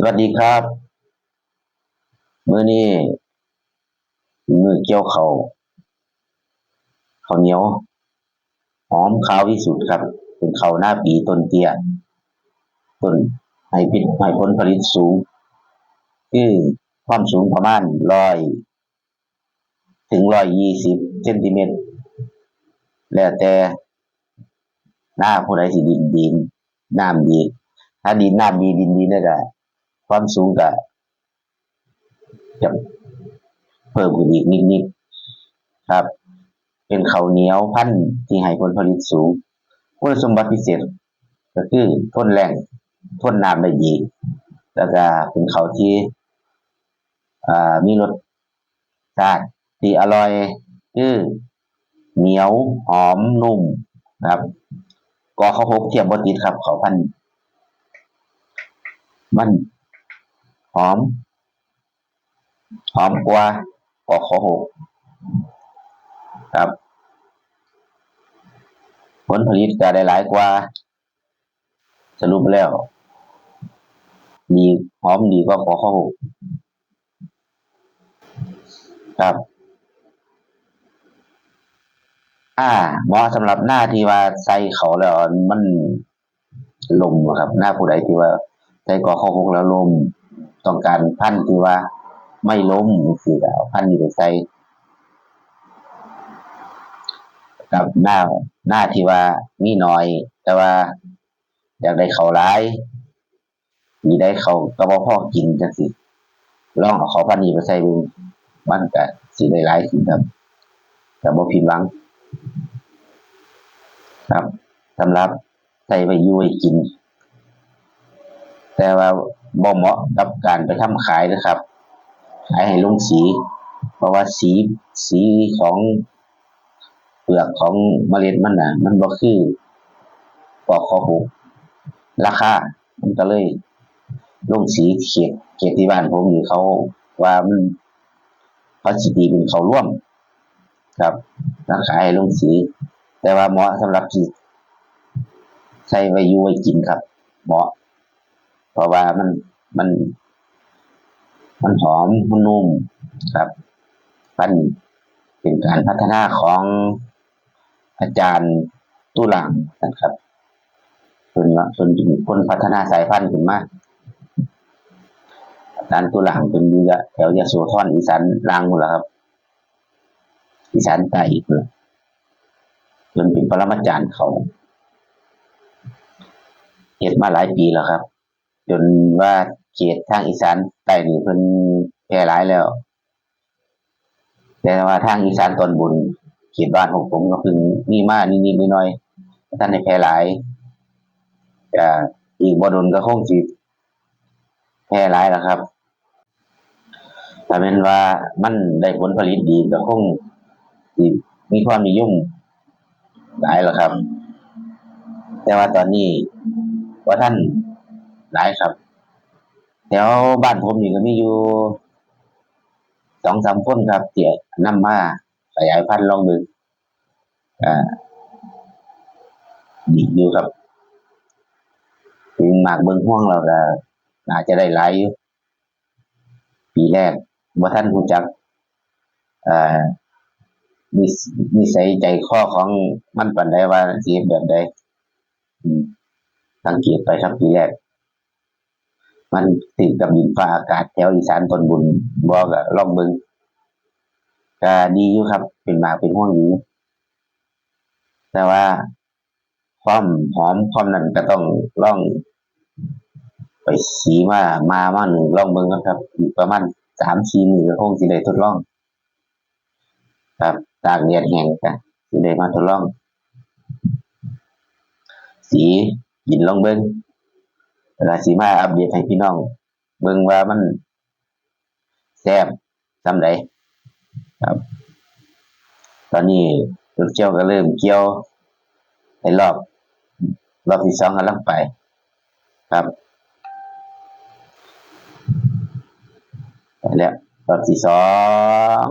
สวัสดีครับมื้อนี้มือเกี่ยวเขาวข้าเหนียวหอมขาวที่สุดครับ เป็นเขาหน้าปีต้นเตี้ยต้นให้ปิดให้ผลผลิตสูง คือความสูงประมาณ100ถึง120เซนติเมตร แล้วแต่หน้าผู้ใดสิดินดีน้ำดี ถ้าดินน้ำดีดินดีนั่นก็ ความสูงก็จะเพิ่มขึ้นอีกนิดๆครับ เป็นข้าวเหนียวพันธุ์ที่ให้ผลผลิตสูงคุณสมบัติพิเศษก็คือทนแรงทนน้ำได้ดีแล้วก็เป็นข้าวที่มีรสชาติที่อร่อยคือเหนียวหอมนุ่มครับกอข้าวหกเทียมบ่ติดครับเขาพันมัน อม หอมกว่ากอข้าวหกครับ ผลผลิตก็ได้หลายกว่า สรุปแล้วดีหอมดีกว่ากอข้าวหกครับ อ่าเหมาะสำหรับหน้าที่ว่าใส่เขาแล้วมันลมอะครับ หน้าผู้ใดที่ว่าใส่กอข้าวหกแล้วลม ต้องการพันธุ์ที่ว่า ไม่ล้มจั่งซี้ก็เอาพันธุ์นี้ไปใส่กับหน้าหน้าที่ว่ามีน้อย แต่ว่าอยากได้เขาวหลายสิได้เขาก็บ่พ่อกินจังซี้ลองเอาข้าพันนี้ไปใส่เบิ่งมันก็สิได้หลายขึ้นครับก็บ่ผิดหวัง ครับสำหรับใส่ไว้อยู่ไว้กิน แต่ว่า บ่เหมาะกับการไปทำขายนะครับ ขายให้ลงสี เพราะว่าสีสีของเปลือกของเมล็ดมันน่ะมันบ่คือกอข้าวหกราคา มันก็เลยลงสีเขตเขตที่บ้านผมนี่เขาว่ามันเขาสิตีเป็นเขาร่วม ครับแล้วขายให้ลงสี แต่ว่าเหมาะสำหรับที่ใส่ไว้ยู่ไว้กินครับ เหมาะ เพราะว่ามันมัน มันหอมมันนุ่มครับมันเป็นการพัฒนาของอาจารย์ตุหลังนะครับเพิ่นว่าเพิ่นเป็นคนพัฒนาสายพันธุ์ขึ้นมาอาจารย์ตุหลังเพิ่นยู่ยะแถวยโสธรอีสานล่างพู้นล่ะครับ อีสานใต้พู้นล่ะเพิ่นเป็นปรมาจารย์เขาเฮ็ดมาหลายปีแล้วครับ จนว่าเขตทางอีสานใต้นี่เพิ่นแพร่หลายแล้ว แต่ว่าทางอีสานตอนบนเขตบ้านของผมก็เพิ่งมีมากนิดๆหน่อยๆบ่ทันได้แพร่หลายก็อีกบ่ดนก็คงสิแพร่หลายแล้วครับถ้าแม่นว่ามันได้ผลผลิตดีก็คงสิมีความนิยมหลายแล้วครับ แต่ว่าตอนนี้บ่าทัน หลายครับแถวบ้านผมนี่ก็มีอยู่2-3คนครับที่นำมาขยายพันธุ์ลองเบิ่งก็ดีอยู่ครับถึงมากเบิ่งร่วงแล้วก็น่าจจะได้หลายอยู่ปีแรกบ่ทันรู้จักอ่านิสนิสัยใจคอของมันปานใดว่าเฮ็ดแบบใดสังเกตไปครับปีแรก มันติดกับดินฟ้าอากาศแถวอีสานตอนบนบ่ก็ลองเบิงก็ดีอยู่ครับ เป็นมาเป็นร่วงดีแต่ว่าความหอมความนั้นก็ต้องลองไปสีมามามาหนึ่งลองเบิงก่อนครับอีกประมาณ3-4มื้อก็คงสิได้ทดลอง ครับตากแดดแห้งก็สิได้มาทดลอง สีกินลองเบิง แล้วก็สิมาอัปเดตให้พี่น้อง เบิ่งว่ามันแซ่บส่ำใดครับ ตอนนี้รถเกี่ยวก็เริ่มเกี่ยวไปรอบ รอบที่2กำลังไป ครับไปแล้วรอบที่สอง